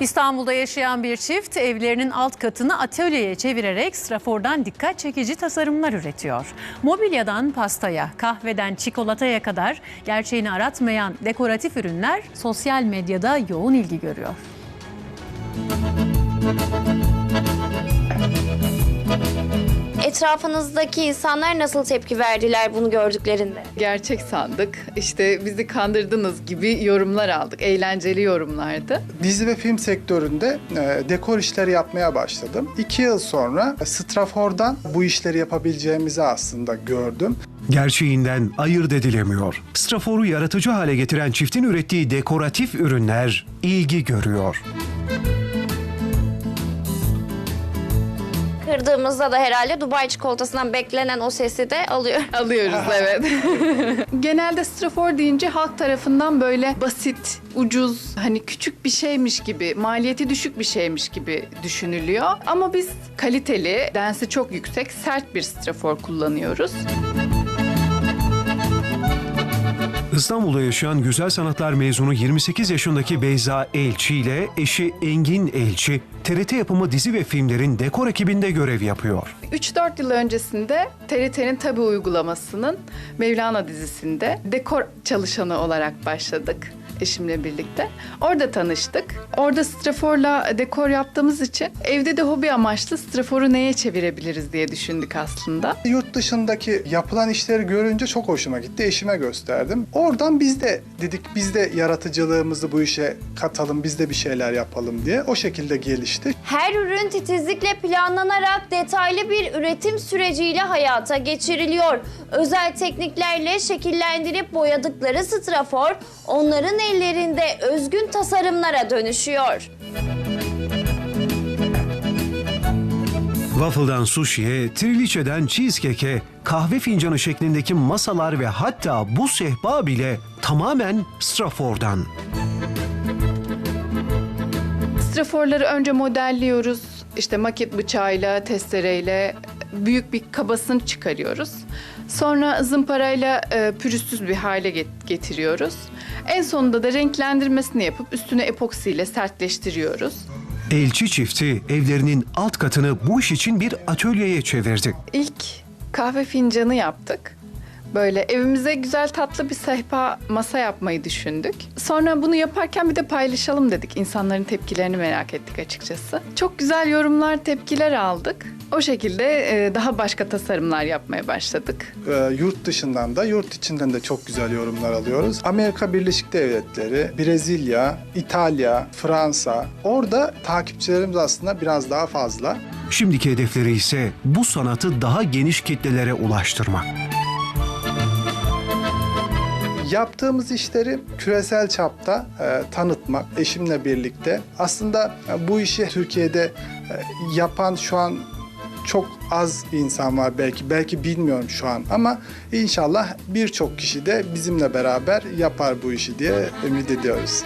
İstanbul'da yaşayan bir çift evlerinin alt katını atölyeye çevirerek strafordan dikkat çekici tasarımlar üretiyor. Mobilyadan pastaya, kahveden çikolataya kadar gerçeğini aratmayan dekoratif ürünler sosyal medyada yoğun ilgi görüyor. Etrafınızdaki insanlar nasıl tepki verdiler bunu gördüklerinde? Gerçek sandık. İşte bizi kandırdınız gibi yorumlar aldık. Eğlenceli yorumlardı. Dizi ve film sektöründe e, dekor işleri yapmaya başladım. İki yıl sonra Strafor'dan bu işleri yapabileceğimizi aslında gördüm. Gerçeğinden ayırt edilemiyor. Strafor'u yaratıcı hale getiren çiftin ürettiği dekoratif ürünler ilgi görüyor. Kırdığımızda da herhalde Dubai çikolatasından beklenen o sesi de alıyor. Alıyoruz evet. Genelde strafor deyince halk tarafından böyle basit, ucuz, hani küçük bir şeymiş gibi, maliyeti düşük bir şeymiş gibi düşünülüyor. Ama biz kaliteli, densi çok yüksek, sert bir strafor kullanıyoruz. İstanbul'da yaşayan güzel sanatlar mezunu 28 yaşındaki Beyza Elçi ile eşi Engin Elçi, TRT yapımı dizi ve filmlerin dekor ekibinde görev yapıyor. 3-4 yıl öncesinde TRT'nin Tabi uygulamasının Mevlana dizisinde dekor çalışanı olarak başladık eşimle birlikte. Orada tanıştık. Orada straforla dekor yaptığımız için evde de hobi amaçlı straforu neye çevirebiliriz diye düşündük aslında. Yurt dışındaki yapılan işleri görünce çok hoşuma gitti. Eşime gösterdim. Oradan biz de dedik biz de yaratıcılığımızı bu işe katalım, biz de bir şeyler yapalım diye. O şekilde gelişti. Her ürün titizlikle planlanarak detaylı bir üretim süreciyle hayata geçiriliyor. Özel tekniklerle şekillendirip boyadıkları strafor onların ellerinde özgün tasarımlara dönüşüyor. Waffle'dan sushi'ye, triliçeden cheesecake'e, kahve fincanı şeklindeki masalar ve hatta bu sehpa bile tamamen Strafor'dan. Straforları önce modelliyoruz. İşte maket bıçağıyla, testereyle büyük bir kabasını çıkarıyoruz. Sonra zımparayla e, pürüzsüz bir hale get- getiriyoruz. En sonunda da renklendirmesini yapıp üstüne epoksiyle sertleştiriyoruz. Elçi çifti evlerinin alt katını bu iş için bir atölyeye çevirdi. İlk kahve fincanı yaptık. Böyle evimize güzel tatlı bir sehpa masa yapmayı düşündük. Sonra bunu yaparken bir de paylaşalım dedik. İnsanların tepkilerini merak ettik açıkçası. Çok güzel yorumlar, tepkiler aldık. O şekilde e, daha başka tasarımlar yapmaya başladık. Ee, yurt dışından da yurt içinden de çok güzel yorumlar alıyoruz. Amerika Birleşik Devletleri, Brezilya, İtalya, Fransa. Orada takipçilerimiz aslında biraz daha fazla. Şimdiki hedefleri ise bu sanatı daha geniş kitlelere ulaştırmak. Yaptığımız işleri küresel çapta e, tanıtmak eşimle birlikte. Aslında e, bu işi Türkiye'de e, yapan şu an çok az insan var belki. Belki bilmiyorum şu an ama inşallah birçok kişi de bizimle beraber yapar bu işi diye ümit ediyoruz.